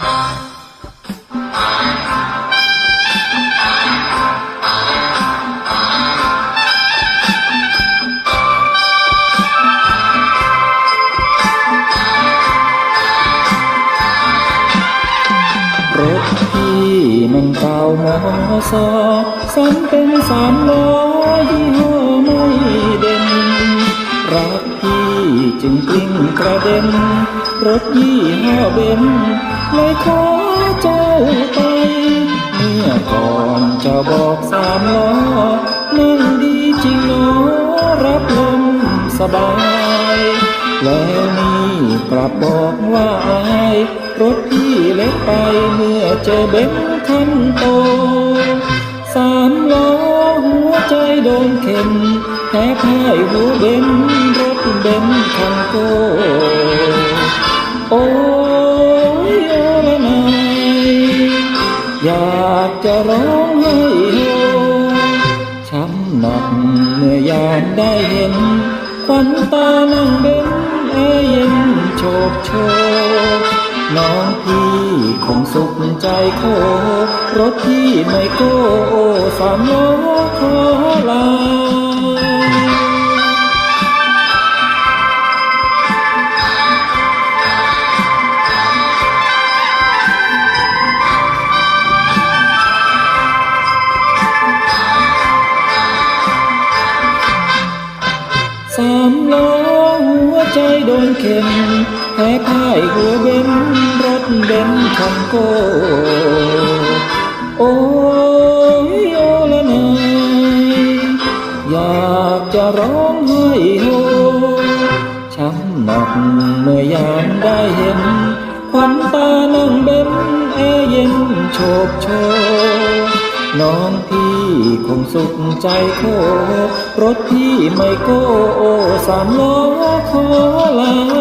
នឹងកៅមកសសំពេញសាមឡយីហោមួយដេញរាទីជិងគ្រីងក្រដេញរត់យីហោបេញ เลยขอเจ้าไปเมื่อก่อนจะบอกสามล้อนั่งดีจริงเนาะรับลมสบาย แล้วนี่กลับบอกว่าอายรถพี่เล็กไปเมื่อเจอเบนซ์คันโตสามล้อหัวใจโดนเข็มแพ้พ่ายหัวเบนรถเบนคันโตโอ้ อยากจะร้องให้โฮช้ำหนักเมื่อยามได้เห็นควันตานั่งเบ้นแอเย็นโชกโชกน้องพี่คงสุขใจโครถพี่ไม่โก้สามล้อขอลา ล้อหัวใจโดนเข็มแพ้พ่ายหัวเบ้นรถเบนคันโก โอ้ยโอละนายอยากจะร้องไห้โฮช้ำหนักเมื่อยามได้เห็นควันตานั่งเบ้นแอเย็นโชกโชก น้องพี่คงสุขใจโค รถพี่ไม่โก้สามล้อขอลา